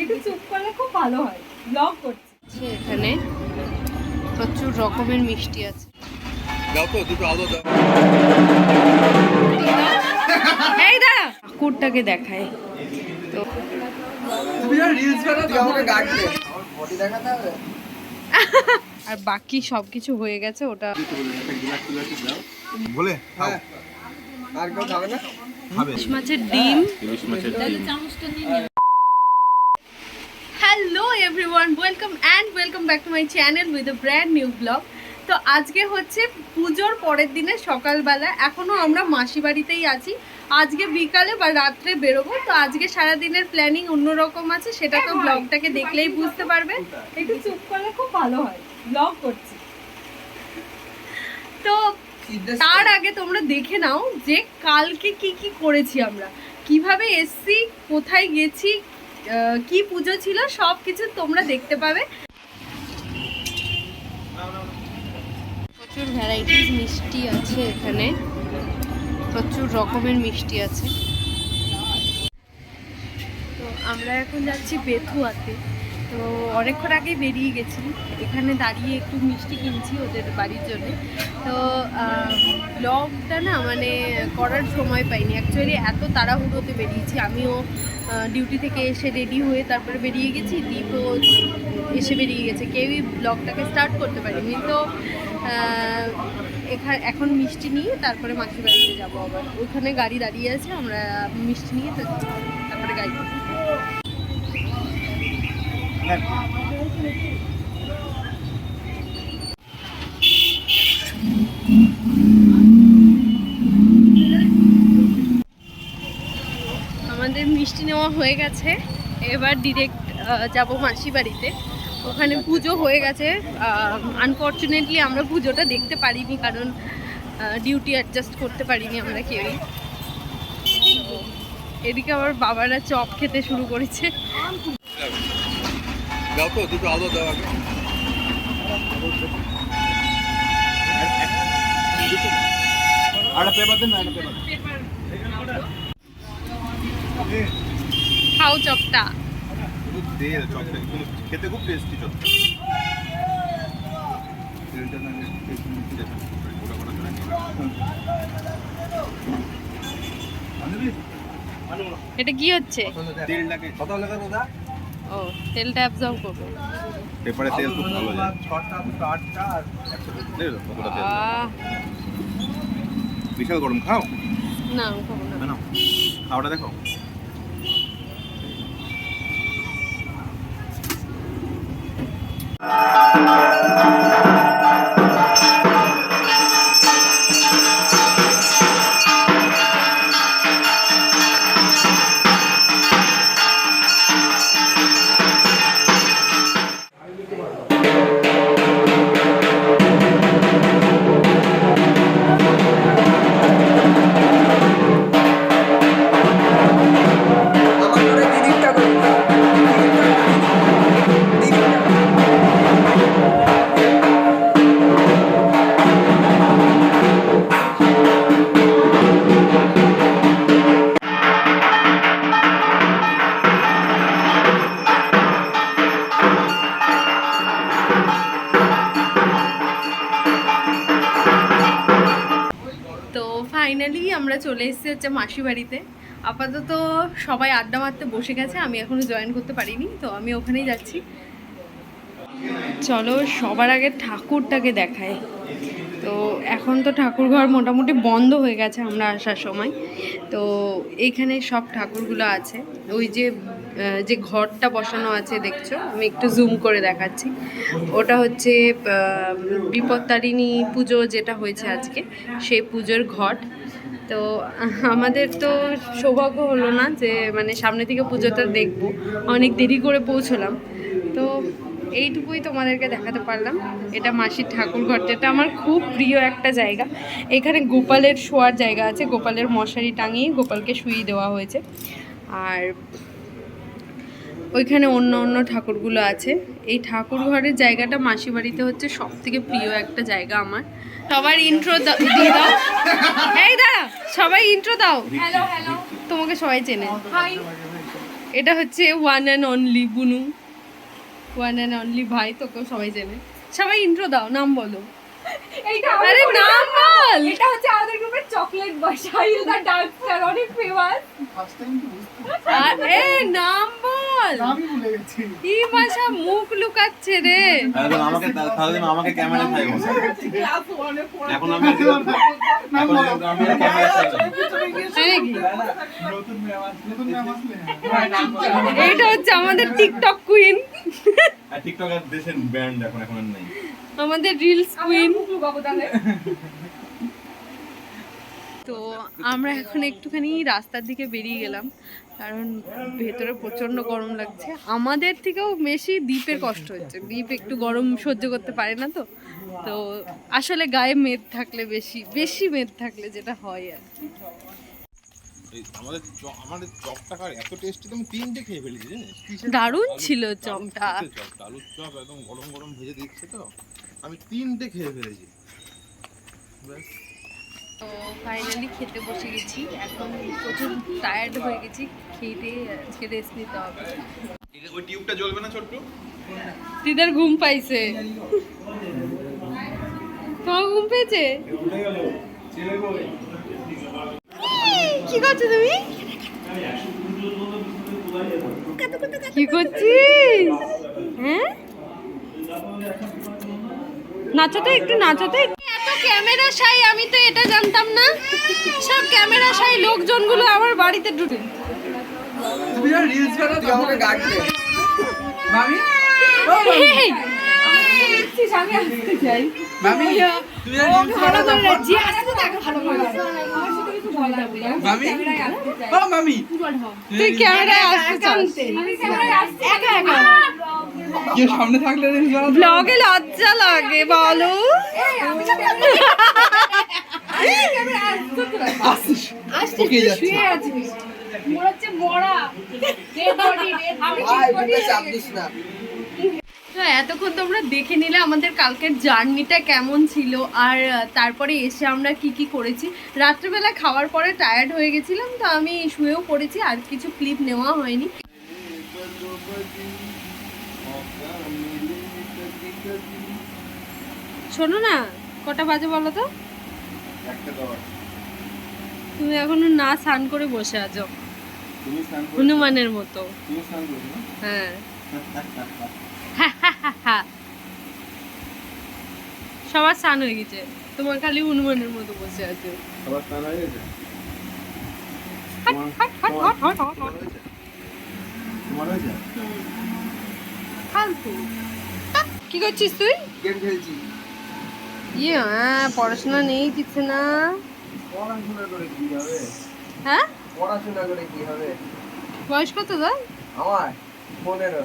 একটু চুপ করলে খুব ভালো হয়। ব্লগ করছি। এখানে প্রচুর রকমের মিষ্টি আছে। দাও তো দুটো আলো দাও। এই দাঁড়া। ঠাকুরটাকে দেখায় তো আর বাকি সব কিছু হয়ে গেছে ওটা বলে আর কেউ খাবে না? মাছের ডিম। মাছের hello everyone welcome and welcome back to my channel with a brand new vlog তো আজকে হচ্ছে পুজোর পরের দিনে সকালবেলা এখনও আমরা মাসি বাড়িতেই আছি। আজকে বিকালে বা রাত্রে বেরোবো তো আজকে সারা দিনের প্ল্যানিং অন্যরকম আছে সেটা তো ব্লগটাকে দেখলেই বুঝতে পারবে। একটু চুপ করলে খুব ভালো হয় ব্লগ করছি। তো তার আগে তোমরা দেখে নাও যে কালকে কি কি করেছি আমরা। কীভাবে এসছি কোথায় গেছি কি পুজো ছিল সব কিছু তোমরা দেখতে পাবে। প্রচুর ভ্যারাইটিস মিষ্টি আছে এখানে। প্রচুর রকমের মিষ্টি আছে। তো আমরা এখন যাচ্ছি বেথুয়াতে। তো অনেকক্ষণ আগেই বেরিয়ে গেছি। এখানে দাঁড়িয়ে একটু মিষ্টি কিনছি ওদের বাড়ির জন্য। তো ব্লগটা না মানে করার সময় পাইনি। অ্যাকচুয়ালি এত তাড়াহুড়োতে বেরিয়েছি। আমিও ডিউটি থেকে এসে রেডি হয়ে তারপরে বেরিয়ে গেছি। দীপও এসে বেরিয়ে গেছে। কেউই ব্লগটাকে স্টার্ট করতে পারিনি। তো এখানে এখন মিষ্টি নিয়ে তারপরে মাসির বাড়িতে যাব আবার। ওখানে গাড়ি দাঁড়িয়ে আছে, আমরা মিষ্টি নিয়ে তারপরে গাড়ি আমাদের মিষ্টি নেওয়া হয়ে গেছে। এবার ডিরেক্ট যাব মাসি বাড়িতে। ওখানে পুজো হয়ে গেছে। আনফর্চুনেটলি আমরা পুজোটা দেখতে পারিনি কারণ ডিউটি অ্যাডজাস্ট করতে পারিনি আমরা কেউই। এদিকে আবার বাবারা চপ খেতে শুরু করেছে। দাও তো দুটো আলো দাও আর পেপার দেন না পেপার। খাও চপটা। তেল চপটা খেতে খুব টেস্টি এটা কি হচ্ছে? তেলটাকে কত লাগা দাদা? ও তেলটা অ্যাবজর্ব করবে। পেপারে তেল খুব ভালো যায়। দেখো কতটা তেল। বিশাল গরম খাও? খাব না না। খাওয়াটা দেখো। আমার হচ্ছে মাসি বাড়িতে। আপাতত সবাই আড্ডা মারতে বসে গেছে, আমি এখনও জয়েন করতে পারিনি, তো আমি ওখানেই যাচ্ছি। চলো সবার আগে ঠাকুরটাকে দেখায় তো এখন তো ঠাকুরঘর মোটামুটি বন্ধ হয়ে গেছে আমরা আসার সময়। তো এইখানে সব ঠাকুরগুলো আছে। ওই যে যে ঘরটা বসানো আছে, দেখছ? আমি একটু জুম করে দেখাচ্ছি। ওটা হচ্ছে বিপত্তারিণী পুজো যেটা হয়েছে আজকে, সেই পুজোর ঘট। তো আমাদের তো সৌভাগ্য হলো না যে মানে সামনে থেকে পুজোটা দেখব। অনেক দেরি করে পৌঁছলাম। তো এইটুকুই তোমাদেরকে দেখাতে পারলাম। এটা মাসির ঠাকুর ঘর, যেটা আমার খুব প্রিয় একটা জায়গা। এখানে গোপালের শোয়ার জায়গা আছে, গোপালের মশারি টাঙিয়ে গোপালকে শুয়ে দেওয়া হয়েছে। আর ওইখানে অন্য অন্য ঠাকুরগুলো আছে। এই ঠাকুর ঘরের জায়গাটা মাসি বাড়িতে হচ্ছে সব থেকে প্রিয় একটা জায়গা আমার। সবার ইন্ট্রো দিয়ে দাও। এই দাঁড়া সবাই ইন্ট্রো দাও। হ্যালো হ্যালো তোমাকে সবাই চেনে। হাই এটা হচ্ছে one and only Bunu one and only ভাই তোকেও সবাই চেনে। সবাই ইন্ট্রো দাও নাম বলো। এইটা আরে নাম বল! এটা হচ্ছে আমাদের গ্রুপের চকলেট বয় সাহিল দা ডান্সার অনেক ফেমাস আর এ নাম বল! কি ভাষা মুখ লুকাচ্ছে রে? আমাকে তাহলে আমাকে ক্যামেরা খাই এখন আমি এখন আমি ক্যামেরা খাই এইটা হচ্ছে আমাদের টিকটক কুইন টিকটক আর দেশের ব্যান্ড এখন এখন নেই। আমাদের রিলস কুইন মুখ লুকাবো তাহলে। তো আমরা এখন একটুখানি রাস্তার দিকে বেরিয়ে গেলাম কারণ ভেতরে প্রচণ্ড গরম লাগছে। আমাদের থেকেও বেশি দ্বীপের কষ্ট হচ্ছে। দ্বীপ একটু গরম সহ্য করতে পারে না তো। তো আসলে গায়ে মেদ থাকলে বেশি বেশি মেদ থাকলে যেটা হয় আর কি। আমাদের আমাদের চপটা খাওয়ার এত টেস্টি তুমি তিনটে খেয়ে ফেলেছি জানিস? দারুণ ছিল চপটা। আলুর চপ একদম গরম গরম ভেজে দিচ্ছে তো। আমি তিনটে খেয়ে ফেলেছি। ব্যাস। তো ফাইনালি খেতে বসে গেছি। এখন প্রচুর টায়ার্ড হয়ে গেছি খেতে আজকে রেস্ট নিতে হবে। ওই টিউবটা জ্বলবে না ছোট্ট? দিদার ঘুম পাইছে। তোমার ঘুম পেয়েছে? কি করছ তুমি? কি করছিস? হ্যাঁ? নাচো তো একটু নাচো তো এত ক্যামেরা সাই আমি তো এটা জানতাম না। সব ক্যামেরা সাই লোকজনগুলো আমার বাড়িতে ঢুকে। তুই করে মামি? ক্যামেরায় আসতে চাই। তুই ক্যামেরায় আসতে চাস। ক্যামেরায় আসতে একা একা। কেউ সামনে থাকলে ব্লগে লজ্জা লাগে বলো। তো এতক্ষণ তোমরা দেখে নিলে আমাদের কালকের জার্নিটা কেমন ছিল আর তারপরে এসে আমরা কি কি করেছি। রাত্রেবেলা খাওয়ার পরে টায়ার্ড হয়ে গেছিলাম তো আমি শুয়েও পড়েছি আর কিছু ক্লিপ নেওয়া হয়নি। শোনো না কটা বাজে বলো তো? তুমি এখনও না স্নান করে বসে আছো। হনুমানের মতো। হ্যাঁ। সবার স্নান হয়ে গেছে। তোমার খালি হনুমানের মতো বসে আছে। সবার স্নান হয়ে গেছে। তোমার হয়েছে ফালতু। কি করছিস তুই? গেম খেলছি। ইয়ে হ্যাঁ পড়াশোনা নেই কিছু না। পড়াশোনা করে কি হবে? হ্যাঁ? পড়াশোনা করে কি হবে? বয়স কত তোর? আমার? পনেরো।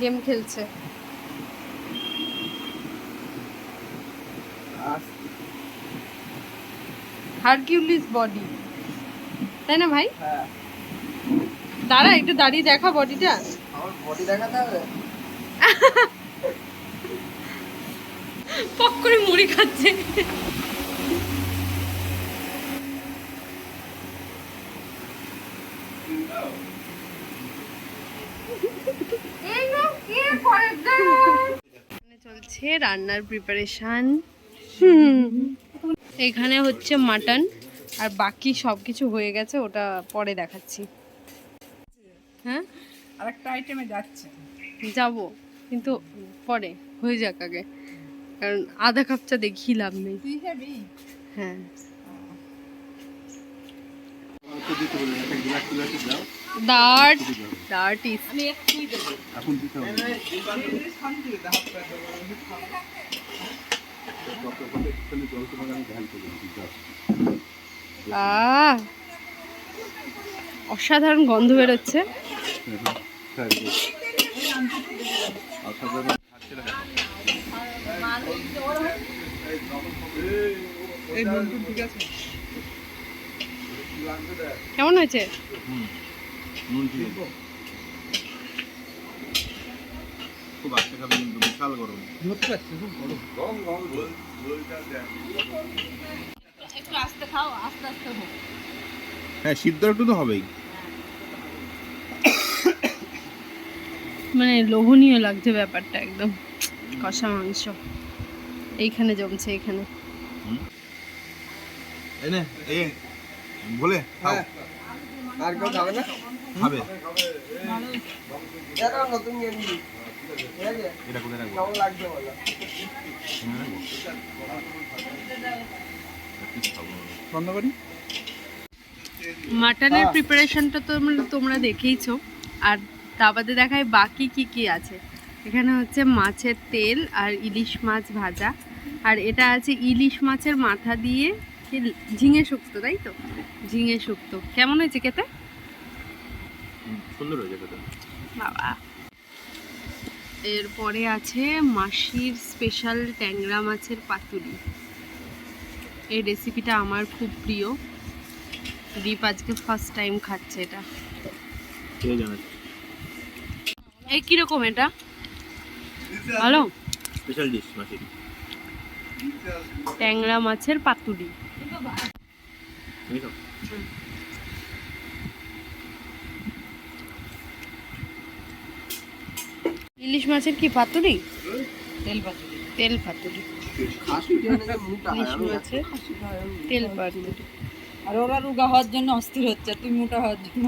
গেম খেলছে। হারকিউলিস বডি তাই না ভাই? হ্যাঁ। দাঁড়া একটু দাঁড়িয়ে দেখা বডিটা। বডি দেখাতে হবে? পক করে মুড়ি খাচ্ছে। চলছে রান্নার প্রিপারেশন এখানে হচ্ছে মাটন আর বাকি সব কিছু হয়ে গেছে ওটা পরে দেখাচ্ছি। হ্যাঁ আরেকটা আইটেমে যাচ্ছে। যাব কিন্তু পরে হয়ে যাক আগে। কারণ আধা কাপ চা দেখি লাভ নেই। হ্যাঁ। একটা একটুই দেবো এখন দিতে হবে। অসাধারণ গন্ধ বেরোচ্ছে। কেমন হয়েছে আছে। খুব আস্তে খাবে কিন্তু বিশাল গরম ধরতে পারছি খুব বড় একটু আস্তে খাও আস্তে আস্তে হোক হ্যাঁ সিদ্ধ একটু তো হবেই মানে লোভনীয় লাগছে ব্যাপারটা একদম। কষা মাংস। এইখানে জমছে এখানে এই নে এই বলে। আর কেউ খাবে না? খাবে। নতুন এটা কোথায় রাখব। বন্ধ করি মাটনের প্রিপারেশনটা তো তোমরা দেখেইছো। আর তা বাদে দেখায় বাকি কি কি আছে। এখানে হচ্ছে মাছের তেল আর ইলিশ মাছ ভাজা। আর এটা আছে ইলিশ মাছের মাথা দিয়ে ঝিঙে শুক্তো তাই তো? ঝিঙে শুক্তো। কেমন হয়েছে খেতে? সুন্দর হয়েছে খেতে। বাবা। এরপরে আছে মাসির স্পেশাল ট্যাংরা মাছের পাতুরি। এই রেসিপিটা আমার খুব প্রিয়। দীপ আজকে ফার্স্ট টাইম খাচ্ছে এটা। এই কীরকম এটা? ভালো? স্পেশাল ডিশ মাসির। ট্যাংরা মাছের পাতুরি। ইলিশ মাছের কি পাতুরি? তেল পাতুরি। মাছের তেল পাতুরি। আর ওরা রোগা হওয়ার জন্য অস্থির হচ্ছে তুই মোটা হওয়ার জন্য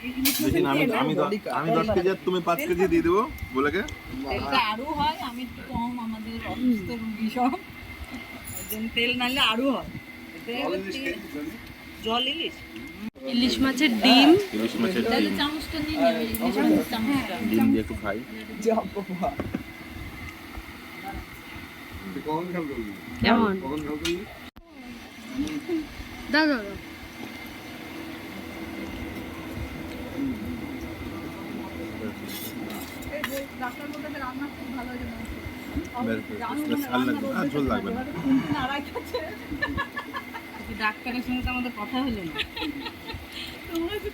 না, আমি আমি আমি দশ কেজি আর তুমি পাঁচ কেজি দিয়ে দেবো বলে কে আরও হয় আমি একটু কম আমাদের অসুস্থ রুগী সব। তেল নাহলে আরও হয়। জল ইলিশ ইলিশ? মাছের ডিম। ইলিশ মাছের তাহলে ডিম। চামচটা নিয়ে নেবে ইলিশ মাছের চামচটা। ডিম দিয়ে একটু খাই। যাব বাবা। কেমন? দাও দাও। দাও। বেশ, বেশ, বেশ, ঝাল লাগবে আর ঝোল লাগবে না। ডাক্তারের সঙ্গে তো আমাদের কথা হলো না।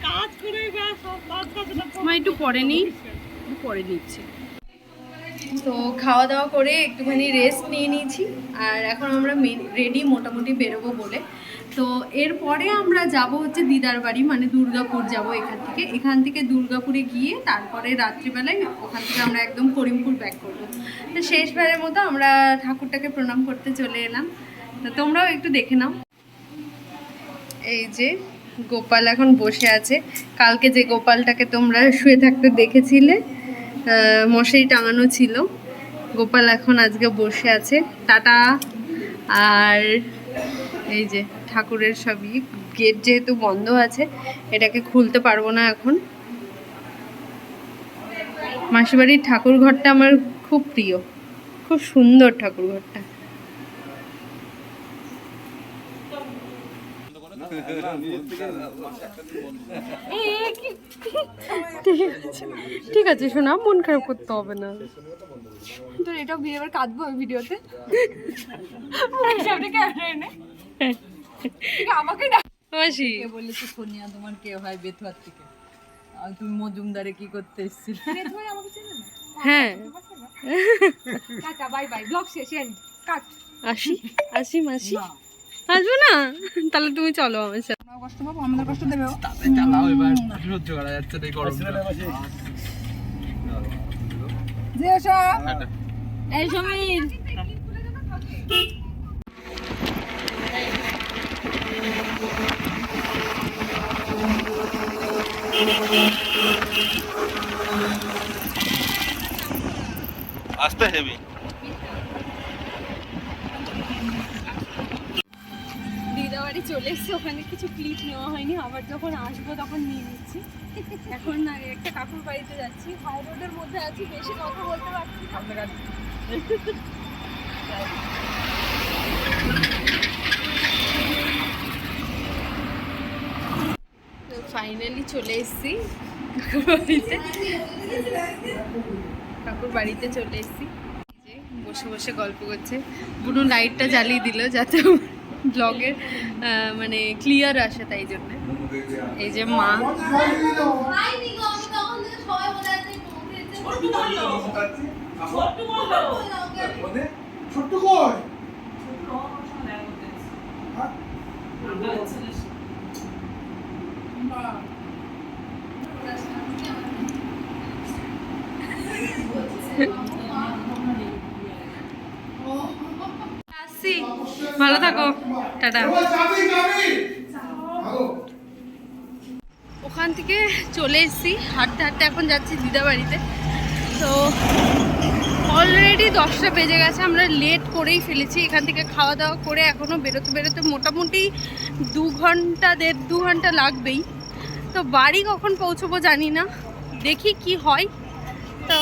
কাজ করে গা সব কাজ কাজ না একটু পরে নিই। পরে নিচ্ছি। তো খাওয়া দাওয়া করে একটুখানি রেস্ট নিয়ে নিয়েছি। আর এখন আমরা রেডি মোটামুটি বেরোবো বলে। তো এরপরে আমরা যাব হচ্ছে দিদার বাড়ি মানে দুর্গাপুর যাব এখান থেকে। এখান থেকে দুর্গাপুরে গিয়ে তারপরে রাত্রিবেলায় ওখান থেকে আমরা একদম করিমপুর ব্যাক করব। তো শেষবারের মতো আমরা ঠাকুরটাকে প্রণাম করতে চলে এলাম। তো তোমরাও একটু দেখে নাও। এই যে গোপাল এখন বসে আছে। কালকে যে গোপালটাকে তোমরা শুয়ে থাকতে দেখেছিলে মশারি টাঙানো ছিল। গোপাল এখন আজকে বসে আছে। টাটা। আর এই যে ঠাকুরের সবই। গেট যেহেতু বন্ধ আছে, এটাকে খুলতে পারব না এখন। মাসিবাড়ির ঠাকুর ঘরটা আমার খুব প্রিয়। খুব সুন্দর ঠাকুর ঘরটা ঠিক আছে শোনা মন খারাপ করতে হবে না। তো এটাও বিয়ে এবার কাঁদবো ভিডিওতে। সামনে ক্যামেরা এনে। আমাকে মাসি। বলেছে সোনিয়া তোমার কে হয় বেথুয়ার থেকে? তুমি মজুমদারে কি করতে এসেছিলে? বেথুয়ার আমাকে চেনে হ্যাঁ। টাটা বাই বাই ব্লগ শেষ এন্ড কাট আসি আসি মাসি। আসব না? তাহলে তুমি চলো আমার সাথে। কষ্ট পাবো আমাদের কষ্ট দেবে ও। চালাও এবার। সহ্য করা যাচ্ছে না এই যে এসো। এই সমীর। আসতে হেভি দিদা বাড়ি চলে এসছে ওখানে কিছু ক্লিপ নেওয়া হয়নি আবার যখন আসব তখন নিয়ে নিচ্ছি। এখন না একটা কাকুর বাড়িতে যাচ্ছি হাই রোডের মধ্যে আছি বেশি কথা বলতে পারছি ফাইনালি চলে এসেছি কাকুর বাড়িতে। কাকুর বাড়িতে চলে এসেছি। বসে বসে গল্প করছে। বুনু লাইটটা জ্বালিয়ে দিল যাতে ব্লগের মানে ক্লিয়ার আসে তাই জন্য। এই যে মা। ভালো থাকো। টাটা। ওখান থেকে চলে এসেছি। হাঁটতে হাঁটতে এখন যাচ্ছি দিদা বাড়িতে। তো অলরেডি দশটা বেজে গেছে। আমরা লেট করেই ফেলেছি। এখান থেকে খাওয়া দাওয়া করে এখনও বেরোতে বেরোতে মোটামুটি দু ঘণ্টা, দেড় দু ঘণ্টা লাগবেই। তো বাড়ি কখন পৌঁছবো জানি না। দেখি কি হয়। তো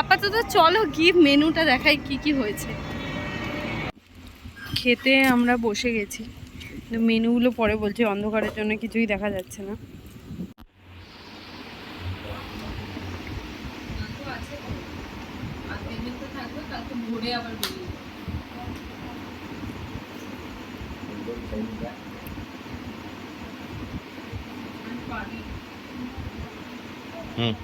আপাতত চলো গিয়ে মেনুটা দেখাই কি কি হয়েছে। খেতে আমরা বসে গেছি। মেনুগুলো পরে বলছি অন্ধকারের জন্য কিছুই দেখা যাচ্ছে না। হুম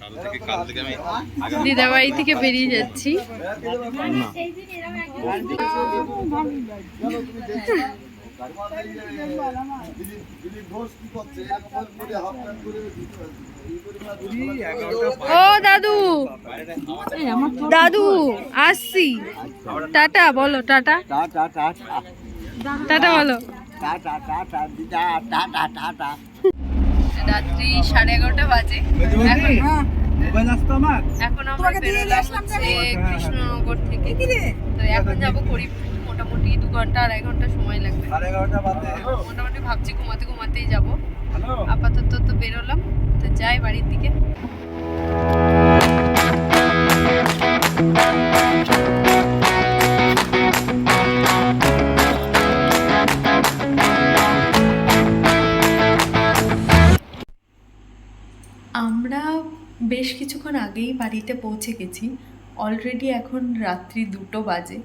কাল থেকে কাল থেকে আমি আগামী দিদা বাড়ি থেকে বেরিয়ে যাচ্ছি। ও দাদু। দাদু আসছি। টাটা বলো টাটা টাটা টাটা। টাটা বলো। Tata tata tata tata. রাত্রি সাড়ে এগারোটা বাজে। এখন এখন আমরা বেরোলাম হচ্ছে কৃষ্ণনগর থেকে। তো এখন যাব করিমপুর মোটামুটি দু ঘণ্টা আড়াই ঘণ্টা সময় লাগবে। মোটামুটি ভাবছি ঘুমাতে ঘুমাতেই যাব। আপাতত তো বেরোলাম। তো যাই বাড়ির দিকে। কিছুক্ষণ আগেই বাড়িতে পৌঁছে গেছি। অলরেডি এখন রাত্রি দুটো বাজে।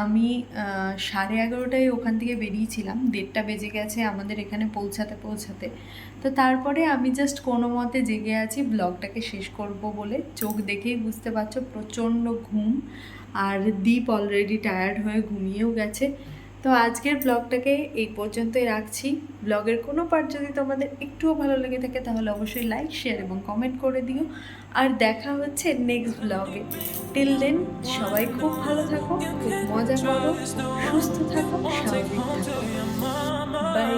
আমি সাড়ে এগারোটায় ওখান থেকে বেরিয়েছিলাম। দেড়টা বেজে গেছে আমাদের এখানে পৌঁছাতে পৌঁছাতে। তো তারপরে আমি জাস্ট কোনো মতে জেগে আছি, ব্লগটাকে শেষ করব বলে। চোখ দেখেই বুঝতে পারছ, প্রচণ্ড ঘুম। আর দীপ অলরেডি টায়ার্ড হয়ে ঘুমিয়েও গেছে। তো আজকের ব্লগটাকে এই পর্যন্তই রাখছি। ব্লগের কোনো পার্ট যদি তোমাদের একটুও ভালো লেগে থাকে, তাহলে অবশ্যই লাইক শেয়ার এবং কমেন্ট করে দিও। আর দেখা হচ্ছে নেক্সট ব্লগে টিল দেন সবাই খুব ভালো থাকো, খুব মজা করো, সুস্থ থাকো, স্বাভাবিক থাকো। বাই